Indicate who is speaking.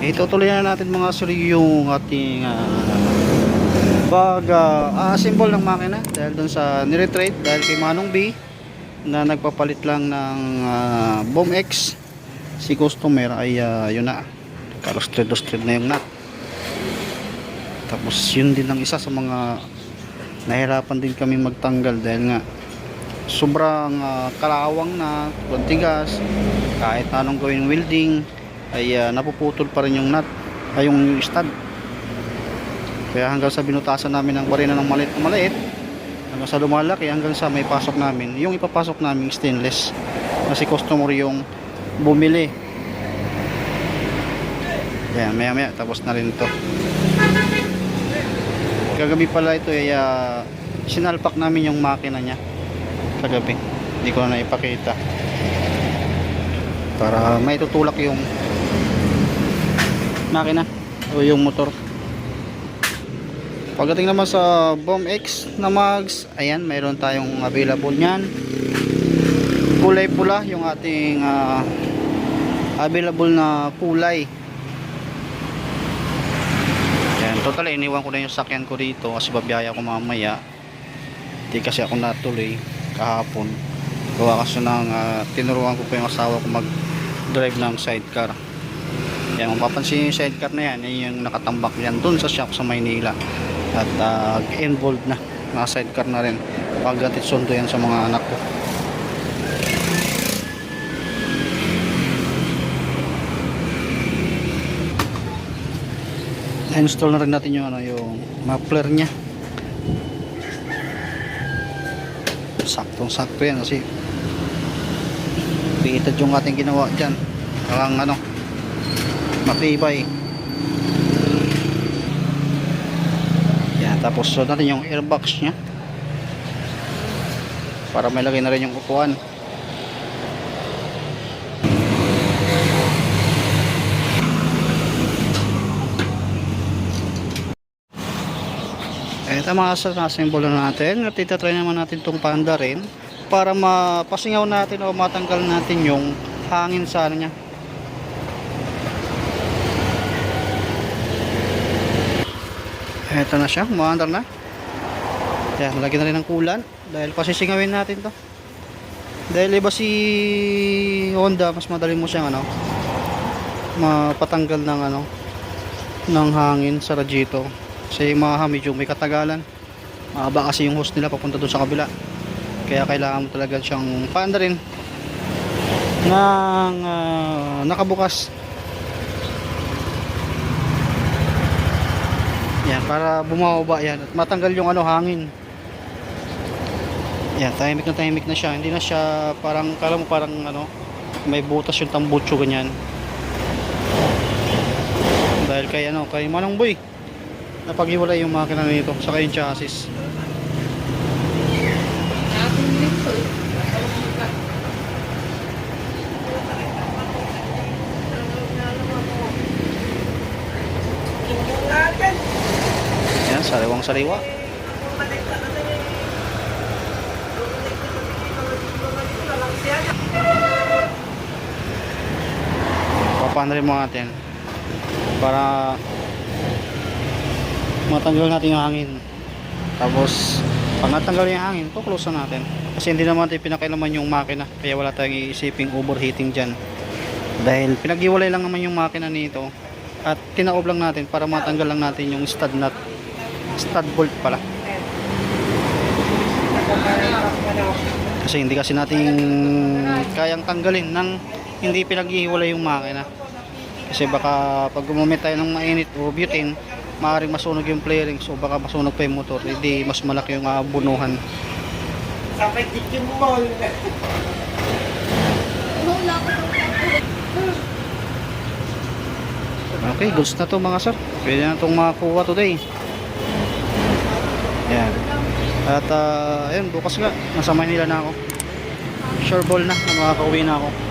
Speaker 1: Itutuloy na natin mga sir yung ating ah, pag ah, assemble ng makina dahil dun sa niretrade dahil kay Manong B na nagpapalit lang ng ah, Boom X. Si customer ay ah, yun na. Kalustred-lustred na yung nut. Tapos yun din ang isa sa mga nahirapan din kami magtanggal dahil nga sobrang ah, kalawang na tigas kahit anong gawin welding ay ah, napuputol pa rin yung nut ay yung stud. Kaya hanggang sa binutasan namin ng barina ng maliit na maliit hanggang sa lumalaki hanggang sa may pasok namin yung ipapasok namin stainless kasi customer yung bumili. Yan maya maya tapos na rin to. Kagabi pala ito ay ah, sinalpak namin yung makina nya kagabi hindi ko na ipakita para may tutulak yung makina o yung motor. Pagdating naman sa Bomb X na mags ayan mayroon tayong available nyan kulay pula yung ating ah, available na kulay. Yan total iniwan ko na yung sakyan ko dito kasi babiyaya ko mamaya. Hindi kasi ako natuloy kahapon. Gawa kasi ng ah, tinuruan ko po yung asawa ko mag drive ng sidecar yan kung papansin yung sidecar na yan yan yung nakatambak yan dun sa shop sa Maynila. At ah, involved na naka sidecar na rin. Pagdating sundo yan sa mga anak ko. Install na rin natin yung ano yung muffler nya saktong sakto yan kasi pitad yung ating ginawa dyan. Parang ano matibay. Yan tapos so natin yung airbox nya para may lagay na rin yung upuan. Ito mga na natin. At itatry naman natin itong panda rin para mapasingaw natin o matanggal natin yung hangin sa niya. Ito na siya, umaandar na. Yan, lagyan na rin ng kulan dahil pasisingawin natin to. Dahil iba si Honda, mas madali mo siyang ano, mapatanggal ng ano, ng hangin sa radiator. Kasi mga medyo may katagalan. Mahaba kasi yung hose nila papunta doon sa kabila. Kaya kailangan mo talaga siyang paanda rin ng ah, nakabukas. Yan, para bumababa yan at matanggal yung ano hangin. Yan, tahimik na tahimik na siya. Hindi na siya parang, kala mo parang ano, may butas yung tambucho ganyan. Dahil kay ano, kay Manong Boy napaghiwalay yung makina nito saka yung chassis yan sariwang sariwa. Papaano rin mo natin para matanggal natin yung hangin. Tapos pag natanggal yung hangin to-close na natin. Kasi hindi naman natin pinakailaman yung makina kaya wala tayong iisiping overheating dyan. Dahil pinag-iwalay lang naman yung makina nito at tinaob lang natin para matanggal lang natin yung stud nut stud bolt pala. Kasi hindi kasi natin kayang tanggalin ng hindi pinag-iwalay yung makina. Kasi baka pag gumamit tayo ng mainit o butane maaaring masunog yung flaring so baka masunog pa yung motor hindi mas malaki yung uh, bunuhan.
Speaker 2: Sabay dikim mo.
Speaker 1: okay goods na to mga sir. Pwede na itong makakuha today at uh, ayun bukas nga nasa Manila na ako. Sure ball na makakauwi na ako